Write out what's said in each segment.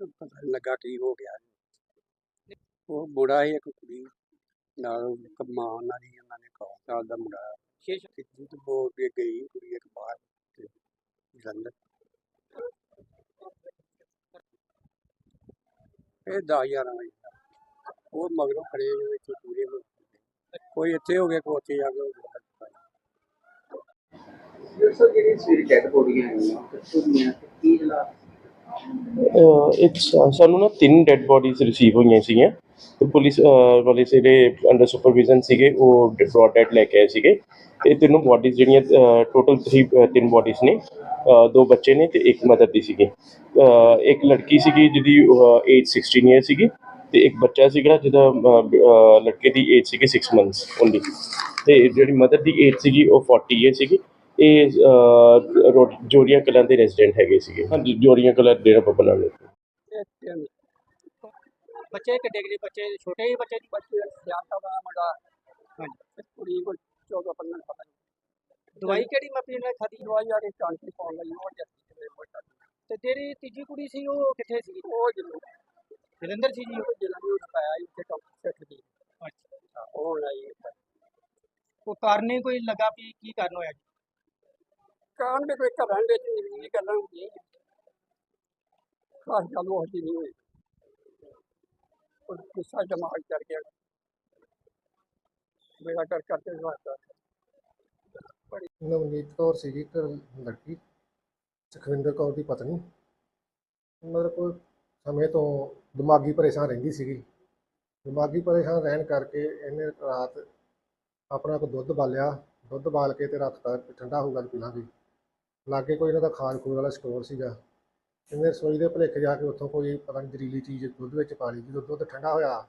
ਪਤਾ ਨੀ ਲੱਗਾ ਕੀ ਹੋ ਗਿਆ ਉਹ ਬੁੜਾ ਹੀ ਇੱਕ ਕੁੜੀ ਨਾਲ ਇੱਕ ਮਾਂ ਉਹਨਾਂ ਦੀ ਉਹਨਾਂ ਨੇ ਕਹੋ ਸਾਲ ਦਾ ਮੁੰਡਾ ਸ਼ੇਸ਼ ਕਿੱਥੇ ਬੋਲ ਕੇ ਗਈ ਕੁੜੀ ਇੱਕ ਬਾਹਰ ਤੇ ਜਲੰਧਰ ਇਹ 10000 ਵਜੇ ਉਹ ਮਗਰੋਂ ਖੜੇ ਨੇ ਵਿੱਚ ਪੂਰੇ ਹੋ ਕੋਈ ਇੱਥੇ ਹੋ ਗਿਆ, ਕੋਈ ਉੱਥੇ ਜਾ ਗਿਆ। ਸਰ ਜਿਹੜੀ ਸਵੇਰੇ ਡੈਡ ਆਈਆਂ ਕਿੱਥੋਂ ਦੀਆਂ ਕੀ ਜਲਾ ਅਹ ਇੱਕ ਸਾ- ਸਾਨੂੰ ਨਾ ਤਿੰਨ ਡੈੱਡ ਬੋਡੀਜ਼ ਰਿਸੀਵ ਹੋਈਆਂ ਸੀਗੀਆਂ। ਤੇ ਪੁਲਿਸ ਅਹ, ਵਾਲੇ ਜਿਹੜੇ ਅੰਡਰ ਸੁਪਰਵਿਜ਼ਨ ਸੀਗੇ ਉਹ ਬ੍ਰੌਡ ਡੈਡ ਲੈ ਕੇ ਆਏ ਸੀਗੇ। ਤੇ ਤਿੰਨੋਂ ਬੋਡੀਜ਼ ਜਿਹੜੀਆਂ ਟੋਟਲ 3 ਤਿੰਨ ਬੋਡੀਜ਼ ਨੇ ਅਹ, ਦੋ ਬੱਚੇ ਨੇ ਤੇ ਇੱਕ ਮਦਰ ਦੀ ਸੀਗੀ। ਅਹ, ਇੱਕ ਲੜਕੀ ਸੀਗੀ ਜਿਹਦੀ ਏਜ 16 ਇਅਰ ਸੀਗੀ ਤੇ ਇੱਕ ਬੱਚਾ ਸੀਗਾ ਜਿਹਦਾ ਅਹ, ਅਹ, ਲੜਕੇ ਦੀ ਏਜ ਸੀਗੀ 6 ਮੰਥਸ ਓਨਲੀ ਤੇ ਜਿਹੜੀ ਮਦਰ ਦੀ ਏਜ ਸੀਗੀ ਉਹ 40 ਇਅਰ ਸੀਗੀ। ਇਹ ਜੋਰੀਆਂ ਕਲਾਂ ਦੇ ਰੈਜ਼ੀਡੈਂਟ ਹੈਗੇ ਸੀਗੇ। ਹਾਂਜੀ। ਜੋਰੀਆਂ ਕਲਾਂ ਡੇਰਾ ਬੱਬਾ ਨਾਨਕ ਤਿੰਨ ਬੱਚੇ ਛੋਟੇ ਹੀ ਬੱਚੇ ਬੱਚੇ ਸਿਆਸਾ ਦਾ ਮੁੰਡਾ। ਹਾਂਜੀ। ਕੁੜੀ ਕੋਲ 14 15 ਪਤਾ ਨਹੀਂ ਦਵਾਈ ਕਿਹੜੀ ਮਾਪੀ ਨੇ ਖਾਦੀ ਦਵਾਈ ਆ ਕੇ ਟਾਂਕੀ ਪਾਉਣ ਲਈ ਉਹ ਜੱਤੀ ਤੇ ਮੋਟਾ ਤੇ ਜਿਹੜੀ ਤੀਜੀ ਕੁੜੀ ਸੀ ਉਹ ਕਿੱਥੇ ਸੀ? ਉਹ ਜਦੋਂ ਜਲੰਧਰ ਸੀ ਜੀ? ਉਹ ਜਦੋਂ ਨੂੰ ਪਾਇਆ ਇੱਥੇ ਕੰਮ ਸੈੱਟ ਦੀ ਅੱਛਾ। ਉਹ ਲਈ ਉਹ ਕਾਰਨ ਹੀ ਕੋਈ ਲੱਗਾ ਵੀ ਕੀ ਕਾਰਨ ਹੋਇਆ ਜੀ? ਕਾਂ ਦੇ ਕੋਈ ਘਰਾਂ ਵਿੱਚ ਨਹੀਂ ਗੱਲਾਂ ਹੁੰਦੀਆਂ ਖਾਸ ਗੱਲ ਉਹ ਜਿਹੀ ਨਹੀਂ ਹੋਈ। ਉਹ ਗੁੱਸਾ ਦਿਮਾਗ ਚੜ ਗਿਆ। ਮੇਰਾ ਕਰ ਕਰਕੇ ਵਾਸਤਾ ਨਵਨੀਤ ਕੌਰ ਸੀਗੀ, ਇੱਕ ਲੜਕੀ, ਸੁਖਵਿੰਦਰ ਕੌਰ ਦੀ ਪਤਨੀ। ਮਤਲਬ ਕੋਈ ਸਮੇਂ ਤੋਂ ਦਿਮਾਗੀ ਪਰੇਸ਼ਾਨ ਰਹਿੰਦੀ ਸੀਗੀ। ਦਿਮਾਗੀ ਪਰੇਸ਼ਾਨ ਰਹਿਣ ਕਰਕੇ ਇਹਨੇ ਰਾਤ ਆਪਣਾ ਕੋ ਦੁੱਧ ਬਾਲਿਆ। ਦੁੱਧ ਬਾਲ ਕੇ ਤੇ ਰੱਖਤਾ ਵੀ ਠੰਡਾ ਹੋਊਗਾ ਤੇ ਪੀ ਲਾਗੇ ਕੋਈ ਇਹਨਾਂ ਦਾ ਖਾਦ ਖੂਦ ਵਾਲਾ ਸਟੋਰ ਸੀਗਾ। ਇਹਨੇ ਰਸੋਈ ਦੇ ਭੁਲੇਖੇ ਜਾ ਕੇ ਉੱਥੋਂ ਕੋਈ ਪਤਾ ਨਹੀਂ ਜ਼ਹਿਰੀਲੀ ਚੀਜ਼ ਦੁੱਧ ਵਿੱਚ ਪਾ ਲਈ। ਜਦੋਂ ਦੁੱਧ ਠੰਡਾ ਹੋਇਆ,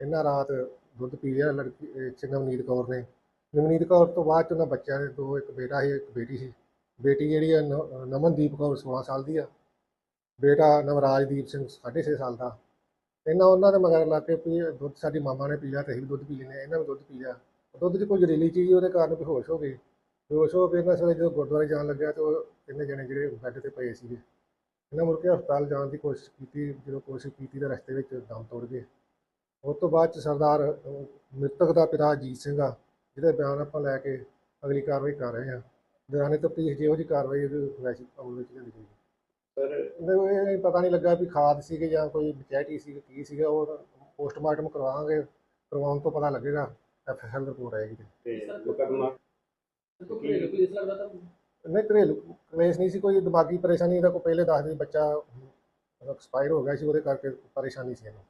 ਇਹਨਾਂ ਰਾਤ ਦੁੱਧ ਪੀ ਲਿਆ ਲੜਕੀ, ਇਹ 'ਚ ਨਵਨੀਤ ਕੌਰ ਨੇ। ਨਵਨੀਤ ਕੌਰ ਤੋਂ ਬਾਅਦ 'ਚ ਉਹਨਾਂ ਬੱਚਿਆਂ ਦੇ ਦੋ, ਇੱਕ ਬੇਟਾ ਸੀ, ਇੱਕ ਬੇਟੀ ਸੀ। ਬੇਟੀ ਜਿਹੜੀ ਆ ਨ- ਨਮਨਦੀਪ ਕੌਰ 16 ਸਾਲ ਦੀ ਆ। ਬੇਟਾ ਨਵਰਾਜਦੀਪ ਸਿੰਘ 6.5 ਸਾਲ ਦਾ। ਇਹਨਾਂ ਉਹਨਾਂ ਦੇ ਮਗਰ ਲਾ ਕੇ ਵੀ ਦੁੱਧ ਸਾਡੀ ਮਾਮਾ ਨੇ ਪੀ ਲਿਆ ਤੇ ਅਸੀਂ ਵੀ ਦੁੱਧ ਪੀ ਲੈਂਦੇ ਹਾਂ, ਇਹਨਾਂ ਵੀ ਦੁੱਧ ਪੀ ਲਿਆ। ਦੁੱਧ 'ਚ ਕੋਈ ਜ਼ਹਿਰੀਲੀ ਚੀਜ਼ ਉਹਦੇ ਕਾਰਨ ਬੇਹੋਸ਼ ਹੋ ਗਏ। ਬੇਹੋਸ਼ ਹੋ ਕੇ ਇਹਨਾਂ ਸਵੇਰੇ ਜਦੋਂ ਗੁਰਦੁਆਰੇ ਜਾਣ ਲੱਗਿਆ ਤੇ ਉਹ ਤਿੰਨੇ ਜਣੇ ਜਿਹੜੇ ਬੈੱਡ ਤੇ ਪਏ ਸੀਗੇ ਇਹਨਾਂ ਮੁੜ ਕੇ ਹਸਪਤਾਲ ਜਾਣ ਦੀ ਕੋਸ਼ਿਸ਼ ਕੀਤੀ ਜਦੋਂ ਕੋਸ਼ਿਸ਼ ਕੀਤੀ ਤਾਂ ਰਸਤੇ ਵਿੱਚ ਦਮ ਤੋੜ ਗਏ। ਉਸ ਤੋਂ ਬਾਅਦ ਚ ਸਰਦਾਰ ਮ੍ਰਿਤਕ ਦਾ ਪਿਤਾ ਅਜੀਤ ਸਿੰਘ ਆ ਜਿਹਦੇ ਬਿਆਨ ਆਪਾਂ ਲੈ ਕੇ ਅਗਲੀ ਕਾਰਵਾਈ ਕਰ ਰਹੇ ਹਾਂ। ਦੌਰਾਨੇ ਤਫਤੀਸ਼ ਜਿਹੋ ਜਿਹੀ ਕਾਰਵਾਈ ਉਹਦੇ ਵੈਸੀ ਅਮਲ ਵਿੱਚ ਲਿਆਂਦੀ ਗਈ ਸਰ ਇਹ ਪਤਾ ਨਹੀਂ ਲੱਗਾ ਵੀ ਖਾਦ ਸੀਗੇ ਜਾਂ ਕੋਈ ਬਚੈਟੀ ਸੀ ਕੀ ਸੀਗਾ ਉਹ ਪੋਸਟਮਾਰਟਮ ਕਰਵਾਵਾਂਗੇ ਕਰਵਾਉਣ ਤੋਂ ਪਤਾ ਲੱਗੇਗਾ ਐਫਐਸਐਲ ਰਿਪੋਰਟ ਆਏਗੀ। ਤੇ ਮੁਕਦਮਾ ਨਹੀਂ। ਘਰੇਲੂ ਕਲੇਸ਼ ਨਹੀਂ ਸੀ, ਕੋਈ ਦਿਮਾਗੀ ਪਰੇਸ਼ਾਨੀ ਇਹਦਾ ਕੋਈ ਪਹਿਲੇ ਦੱਸ ਦੀ ਬੱਚਾ ਐਕਸਪਾਇਰ ਹੋ ਗਿਆ ਸੀ, ਉਹਦੇ ਕਰਕੇ ਪਰੇਸ਼ਾਨੀ ਸੀ ਇਹਨੂੰ।